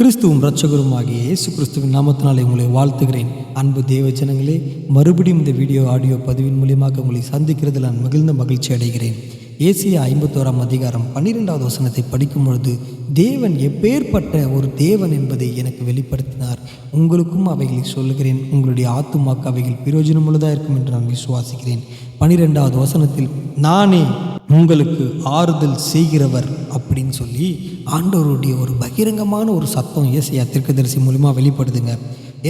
கிறிஸ்துவும் இரட்சகருமாகிய இயேசு கிறிஸ்துவின் நாமத்தினாலே உங்களை வாழ்த்துகிறேன். அன்பு தேவ ஜனங்களே மறுபடியும் இந்த வீடியோ ஆடியோ பதிவின் மூலியமாக உங்களை சந்திக்கிறதில் நான் மிகுந்த மகிழ்ச்சி அடைகிறேன். ஏசியா ஐம்பத்தோராம் அதிகாரம் பன்னிரெண்டாவது வசனத்தை படிக்கும் பொழுது தேவன் எப்பேற்பட்ட ஒரு தேவன் என்பதை எனக்கு வெளிப்படுத்தினார். உங்களுக்கும் அவைகளை சொல்லுகிறேன். உங்களுடைய ஆத்துமாக்கு அவைகள் பிரயோஜனமுள்ளதாக இருக்கும் என்று நான் விசுவாசிக்கிறேன். பன்னிரெண்டாவது வசனத்தில் நானே உங்களுக்கு ஆறுதல் செய்கிறவர் அப்படின்னு சொல்லி ஆண்டவருடைய ஒரு பகிரங்கமான ஒரு சத்தம் இயேசையா திருக்கதரிசி மூலிமா வெளிப்படுதுங்க.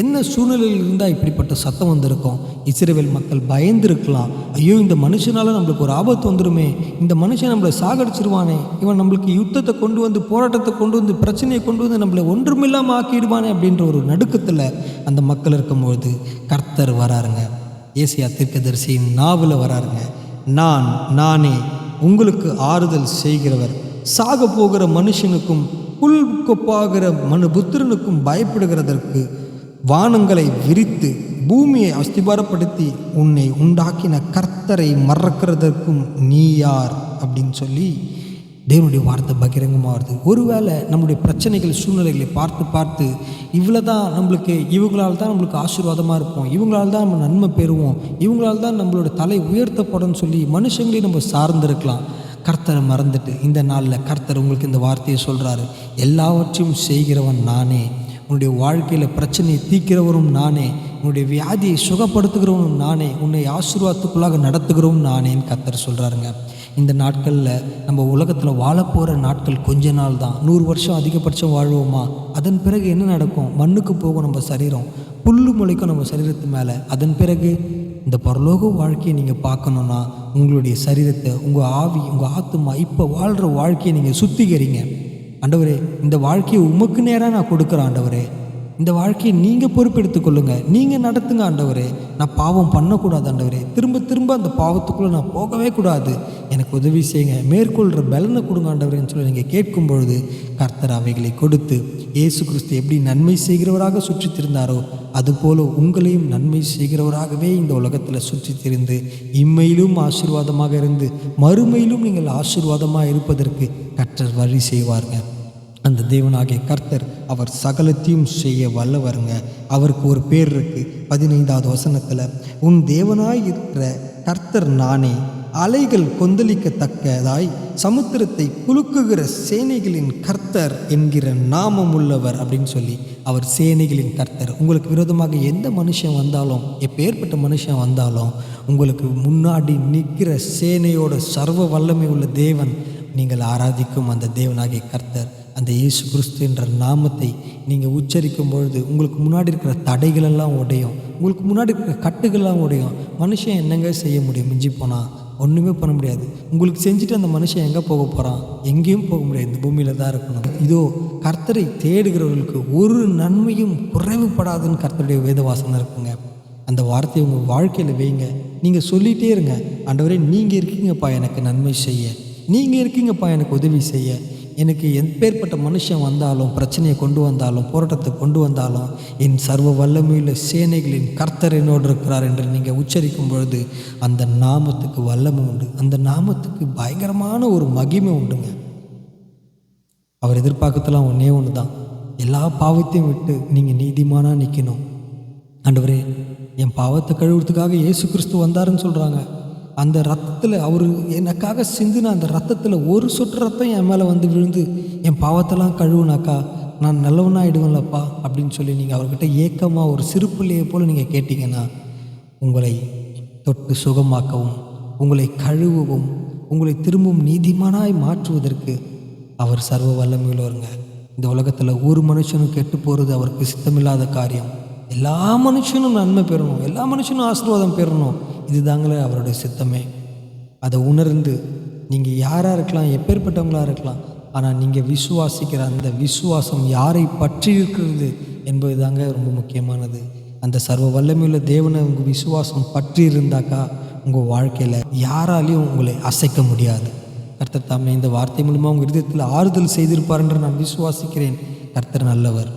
என்ன சூழ்நிலையில் இருந்தால் இப்படிப்பட்ட சத்தம் வந்திருக்கும்? இஸ்ரேவேல் மக்கள் பயந்துருக்கலாம். ஐயோ இந்த மனுஷனால் நம்மளுக்கு ஒரு ஆபத்து வந்துருமே. இந்த மனுஷன் நம்மளை சாகடிச்சிருவானே. இவன் நம்மளுக்கு யுத்தத்தை கொண்டு வந்து போராட்டத்தை கொண்டு வந்து பிரச்சனையை கொண்டு வந்து நம்மளை ஒன்றுமில்லாமல் ஆக்கிடுவானே அப்படின்ற ஒரு நடுக்கத்தில் அந்த மக்கள் இருக்கும்பொழுது கர்த்தர் வராருங்க. ஏசியா தீர்க்கதரிசியின் நாவில் வராருங்க. நான் நானே உங்களுக்கு ஆறுதல் செய்கிறவர். சாக போகிற மனுஷனுக்கும் புல் கொப்பாகிற மனு புத்திரனுக்கும் பயப்படுகிறதற்கு வானங்களை விரித்து பூமியை அஸ்திபாரப்படுத்தி உன்னை உண்டாக்கின கர்த்தரை மறக்கிறதற்கும் நீ யார்? அப்படின்னு சொல்லி தேவனுடைய வார்த்தை பகிரங்கமாக வருது ஒருவேளை நம்முடைய பிரச்சனைகள் சூழ்நிலைகளை பார்த்து பார்த்து இவ்வளோ தான் நம்மளுக்கு இவங்களால் தான் நம்மளுக்கு ஆசீர்வாதமாக இருப்போம். இவங்களால் தான் நம்ம நன்மை பெறுவோம். இவங்களால் தான் நம்மளோட தலை உயர்த்தப்படும் சொல்லி மனுஷங்களையும் நம்ம சார்ந்திருக்கலாம். கர்த்தரை மறந்துட்டு இந்த நாளில் கர்த்தர் உங்களுக்கு இந்த வார்த்தையை சொல்கிறாரு எல்லாவற்றையும் செய்கிறவன் நானே. உன்னுடைய வாழ்க்கையில் பிரச்சனையை தீக்கிறவரும் நானே. உன்னுடைய வியாதியை சுகப்படுத்துகிறவனும் நானே. உன்னை ஆசீர்வாதத்துக்குள்ளாக நடத்துகிறவனும் நானேன்னு கர்த்தர் சொல்கிறாருங்க இந்த நாட்களில் நம்ம உலகத்தில் வாழப்போகிற நாட்கள் கொஞ்ச நாள் தான். நூறு வருஷம் அதிகபட்சம் வாழ்வோமா? அதன் பிறகு என்ன நடக்கும்? மண்ணுக்கு போகும் நம்ம சரீரம் புல்லு முளைக்கும் நம்ம சரீரத்து மேலே. அதன் பிறகு இந்த பரலோக வாழ்க்கையை நீங்கள் பார்க்கணுன்னா உங்களுடைய சரீரத்தை உங்கள் ஆவி உங்கள் ஆத்துமா இப்போ வாழ்கிற வாழ்க்கையை நீங்கள் சுத்திகரிங்க. ஆண்டவரே இந்த வாழ்க்கையை உமக்கு நேராக நான் கொடுக்குறேன் ஆண்டவரே. இந்த வாழ்க்கையை நீங்கள் பொறுப்பெடுத்து கொள்ளுங்க. நீங்கள் நடத்துங்க ஆண்டவரே. நான் பாவம் பண்ணக்கூடாது ஆண்டவரே. திரும்ப திரும்ப அந்த பாவத்துக்குள்ளே நான் போகவே கூடாது. எனக்கு உதவி செய்யுங்க. மேற்கொள்கிற பலனை கொடுங்க ஆண்டவரேன்னு சொல்லி நீங்கள் கேட்கும் பொழுது கர்த்தர் அவைகளை கொடுத்து இயேசு கிறிஸ்து எப்படி நன்மை செய்கிறவராக சுற்றித் திருந்தாரோ அதுபோல உங்களையும் நன்மை செய்கிறவராகவே இந்த உலகத்தில் சுற்றித் திரிந்து இம்மையிலும் ஆசீர்வாதமாக இருந்து மறுமையிலும் நீங்கள் ஆசீர்வாதமாக இருப்பதற்கு கர்த்தர் வழி செய்வார்கள் அந்த தேவனாகிய கர்த்தர் அவர் சகலத்தையும் செய்ய வல்லவருங்க. அவருக்கு ஒரு பேர் இருக்கு. பதினைந்தாவது வசனத்தில் உன் தேவனாய் இருக்கிற கர்த்தர் நானே அலைகள் கொந்தளிக்கத்தக்கதாய் சமுத்திரத்தை குலுக்குகிற சேனைகளின் கர்த்தர் என்கிற நாமம் உள்ளவர் அப்படின்னு சொல்லி அவர் சேனைகளின் கர்த்தர். உங்களுக்கு விரோதமாக எந்த மனுஷன் வந்தாலும் எப்பேற்பட்ட மனுஷன் வந்தாலும் உங்களுக்கு முன்னாடி நிற்கிற சேனையோட சர்வ வல்லமை உள்ள தேவன் நீங்கள் ஆராதிக்கும் அந்த தேவனாகிய கர்த்தர். அந்த இயேசு கிறிஸ்து என்ற நாமத்தை நீங்கள் உச்சரிக்கும் பொழுது உங்களுக்கு முன்னாடி இருக்கிற தடைகளெல்லாம் உடையும். உங்களுக்கு முன்னாடி இருக்கிற கட்டுகள்லாம் உடையும். மனுஷன் என்னங்க செய்ய முடியும்? மிஞ்சி போனால் ஒன்றுமே பண்ண முடியாது. உங்களுக்கு செஞ்சுட்டு அந்த மனுஷன் எங்கே போக போகிறான் எங்கேயும் போக முடியாது. இந்த பூமியில் தான் இருக்கணும். இதோ கர்த்தரை தேடுகிறவர்களுக்கு ஒரு நன்மையும் குறைவுபடாதுன்னு கர்த்தருடைய வேதவாசனம் இருக்குங்க. அந்த வார்த்தையை உங்கள் வாழ்க்கையில் வைங்க. நீங்கள் சொல்லிகிட்டே இருங்க. ஆண்டவரே நீங்கள் இருக்கீங்கப்பா எனக்கு நன்மை செய்ய. நீங்கள் இருக்கீங்கப்பா எனக்கு உதவி செய்ய. எனக்கு எப்பேற்பட்ட மனுஷன் வந்தாலும் பிரச்சனையை கொண்டு வந்தாலும் போராட்டத்தை கொண்டு வந்தாலும் என் சர்வ வல்லமையில் சேனைகளின் கர்த்தர் என்னோடு இருக்கிறார் என்று நீங்கள் உச்சரிக்கும் பொழுது அந்த நாமத்துக்கு வல்லமை உண்டு. அந்த நாமத்துக்கு பயங்கரமான ஒரு மகிமை உண்டுங்க. அவர் எதிர்பார்க்கத்தெல்லாம் ஒன்றே ஒன்று தான் எல்லா பாவத்தையும் விட்டு நீங்கள் நீதிமானாக நிற்கணும் ஆண்டவரே என் பாவத்தை கழுவுறதுக்காக இயேசு கிறிஸ்து வந்தாருன்னு சொல்கிறாங்க அந்த ரத்தத்தில் அவர் எனக்காக சிந்தின அந்த ரத்தத்தில் ஒரு சொட்டு ரத்தம் என் மேலே வந்து விழுந்து என் பாவத்தெல்லாம் கழுவுனாக்கா நான் நல்லவனாகிடுவேன்லப்பா அப்படின்னு சொல்லி நீங்கள் அவர்கிட்ட ஏக்கமாக ஒரு சிறு போல் நீங்கள் கேட்டிங்கன்னா உங்களை தொட்டு சுகமாக்கவும் உங்களை கழுவவும் உங்களை திரும்பவும் நீதிமானாய் மாற்றுவதற்கு அவர் சர்வ வல்லமையுள்ளவருங்க. இந்த உலகத்தில் ஒரு மனுஷனும் கெட்டு போகிறது அவருக்கு சித்தமில்லாத காரியம். எல்லா மனுஷனும் நன்மை பெறணும் எல்லா மனுஷனும் ஆசீர்வாதம் பெறணும். இது தாங்களே அவருடைய சித்தமே. அதை உணர்ந்து நீங்கள் யாராக இருக்கலாம் எப்பேற்பட்டவங்களாக இருக்கலாம் ஆனால் நீங்கள் விசுவாசிக்கிற அந்த விசுவாசம் யாரை பற்றி இருக்கிறது என்பது தாங்க ரொம்ப முக்கியமானது. அந்த சர்வ வல்லமையுள்ள தேவனை உங்கள் விசுவாசம் பற்றி இருந்தாக்கா உங்கள் வாழ்க்கையில் யாராலையும் உங்களை அசைக்க முடியாது. கர்த்தர் தாமே இந்த வார்த்தை மூலமாக உங்கள் இருதயத்தில் ஆறுதல் செய்திருப்பார் என்று நான் விசுவாசிக்கிறேன். கர்த்தர் நல்லவர்.